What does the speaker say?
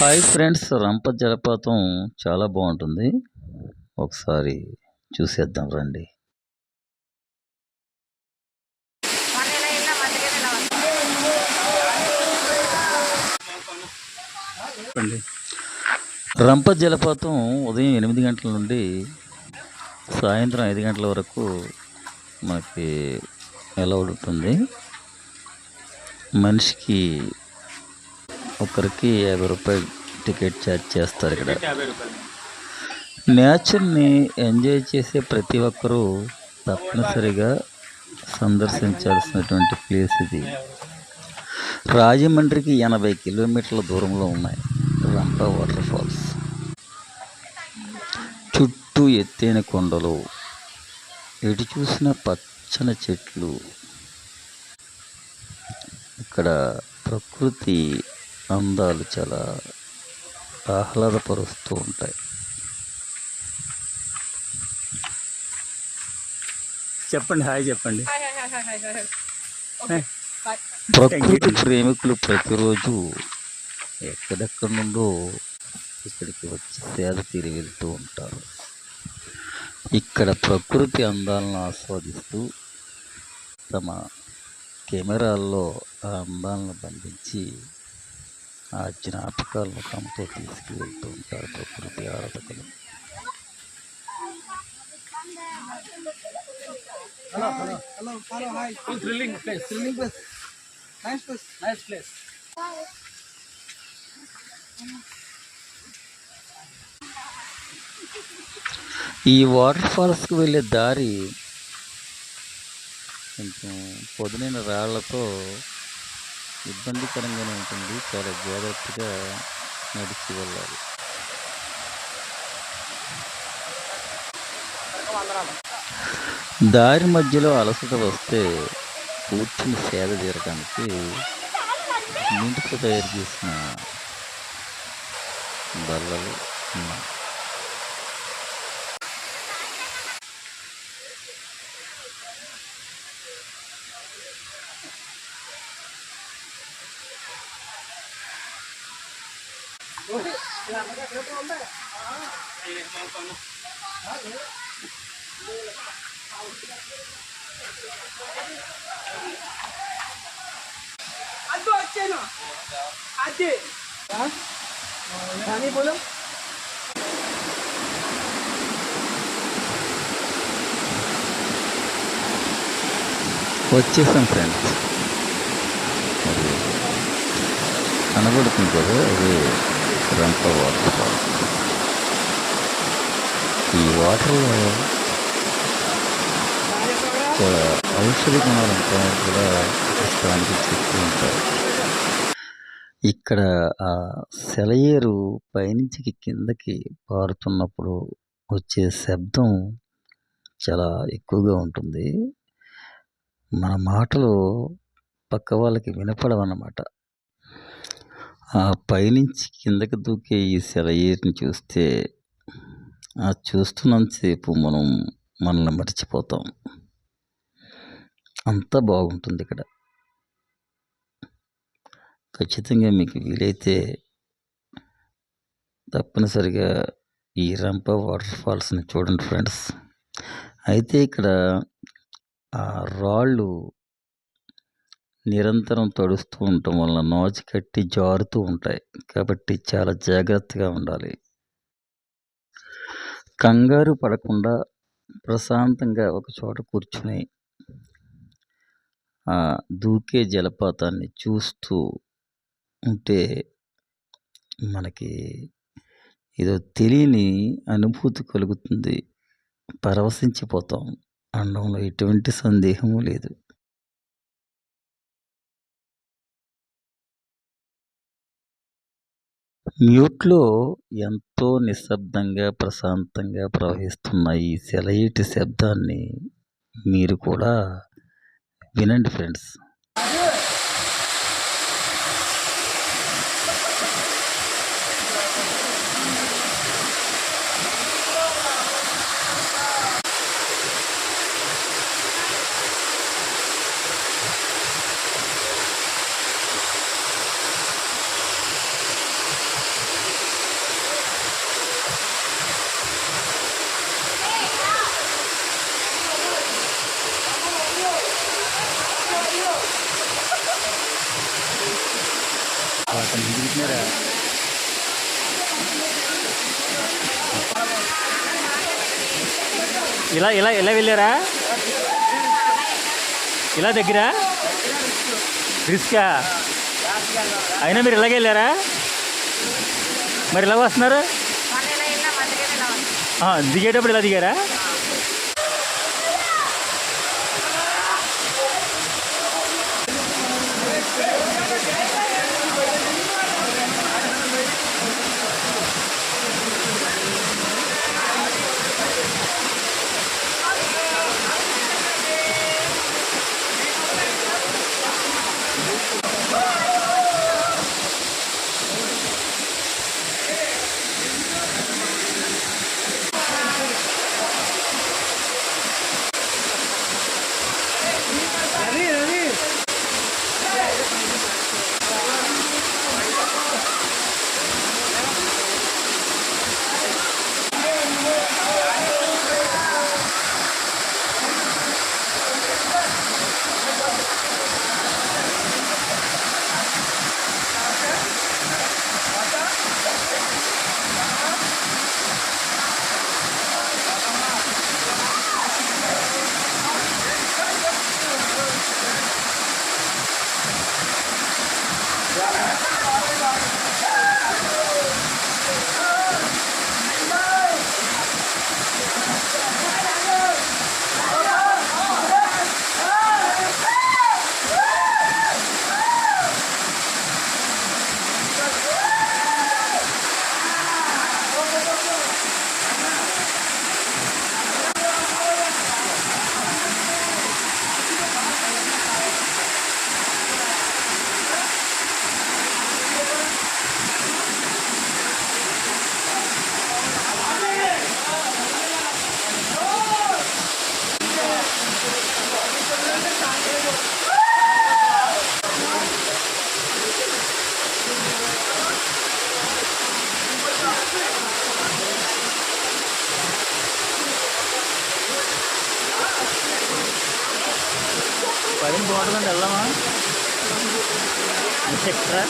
Hi friends రంప జలపాతం చాలా బాగుంటుంది. ఒకసారి చూసేద్దాం రండి. రంప జలపాతం ఉదయం ఎనిమిది గంటల నుండి సాయంత్రం ఐదు గంటల వరకు మనకి అలౌడ్ ఉంటుంది. మనిషికి ఒకరికి యాభై రూపాయలు టికెట్ ఛార్జ్ చేస్తారు ఇక్కడ. నేచర్ని ఎంజాయ్ చేసే ప్రతి ఒక్కరూ తప్పనిసరిగా సందర్శించాల్సినటువంటి ప్లేస్ ఇది. రాజమండ్రికి ఎనభై కిలోమీటర్ల దూరంలో ఉన్నాయి. Rampa water falls. చుట్టూ ఎత్తైన కొండలు ఎటు చూసిన పచ్చని చెట్లు. ఇక్కడ ప్రకృతి అందాలు చాలా ఆహ్లాదపరుస్తూ ఉంటాయి. చెప్పండి హాయ్ చెప్పండి. ప్రకృతి ప్రేమికులు ప్రతిరోజు ఎక్కడెక్కడి నుండో ఇక్కడికి వచ్చి సేద తీరి వెళ్తూ ఉంటారు. ఇక్కడ ప్రకృతి అందాలను ఆస్వాదిస్తూ తమ కెమెరాల్లో ఆ అందాలను బంధించి ఆ జ్ఞాపకాలను తమతో తీసుకువెళ్తూ ఉంటారు. ప్రకృతి ఆరాధకులు. Thrilling place thrilling place nice place nice place ఈ వాటర్ ఫాల్స్కి వెళ్ళే దారి కొంచెం పొదునైన రాళ్ళతో ఇబ్బందికరంగానే ఉంటుంది. చాలా జాగ్రత్తగా నడిచి వెళ్ళాలి. దారి మధ్యలో అలసట వస్తే కూర్చుని సేద తీరడానికి ఇంటితో తయారు చేసిన బల్లలు ఉన్నాయి. అది వచ్చాను. అది. కానీ బోలో. వచ్చేసాం ఫ్రెండ్స్. కనబడుతుంది కదా అది రంప వాటర్ ఫాల్ ఈ వాటర్లో ఔషధ గుణాలు ఉంటాయని కూడా ఇష్టానికి చెప్తూ ఉంటారు. ఇక్కడ ఆ సెలయేరు పైనుంచి కిందకి పారుతున్నప్పుడు వచ్చే శబ్దం చాలా ఎక్కువగా ఉంటుంది. మన మాటలు పక్క వాళ్ళకి వినపడవన్నమాట. ఆ పైనుంచి కిందకి దూకే ఈ సెలయేరుని చూస్తే ఆ చూస్తున్నంతసేపు మనం మనల్ని మర్చిపోతాం. అంతా బాగుంటుంది ఇక్కడ. ఖచ్చితంగా మీకు వీలైతే తప్పనిసరిగా ఈ రంప వాటర్ ఫాల్స్ని చూడండి ఫ్రెండ్స్. అయితే ఇక్కడ ఆ రాళ్ళు నిరంతరం తడుస్తూ ఉండటం వలన నాచు కట్టి జారుతూ ఉంటాయి. కాబట్టి చాలా జాగ్రత్తగా ఉండాలి. కంగారు పడకుండా ప్రశాంతంగా ఒక చోట కూర్చుని ఆ దూకే జలపాతాన్ని చూస్తూ ఉంటే మనకి ఏదో తెలియని అనుభూతి కలుగుతుంది. పరవశించిపోతాం. అనడంలో ఎటువంటి సందేహము లేదు. మ్యూట్లో ఎంతో నిశ్శబ్దంగా ప్రశాంతంగా ప్రవహిస్తున్న ఈ సెలయిటి శబ్దాన్ని మీరు కూడా వినండి ఫ్రెండ్స్. దిగుతున్నారా ఇలా ఇలా ఇలా వెళ్ళారా? ఇలా దగ్గర? రిస్కా? అయినా మీరు ఇలాగే వెళ్ళారా? మరి ఇలా వస్తున్నారు? దిగేటప్పుడు ఇలా దిగారా? ఏం బాగుంటుందండి వెళ్దామా చెప్తారా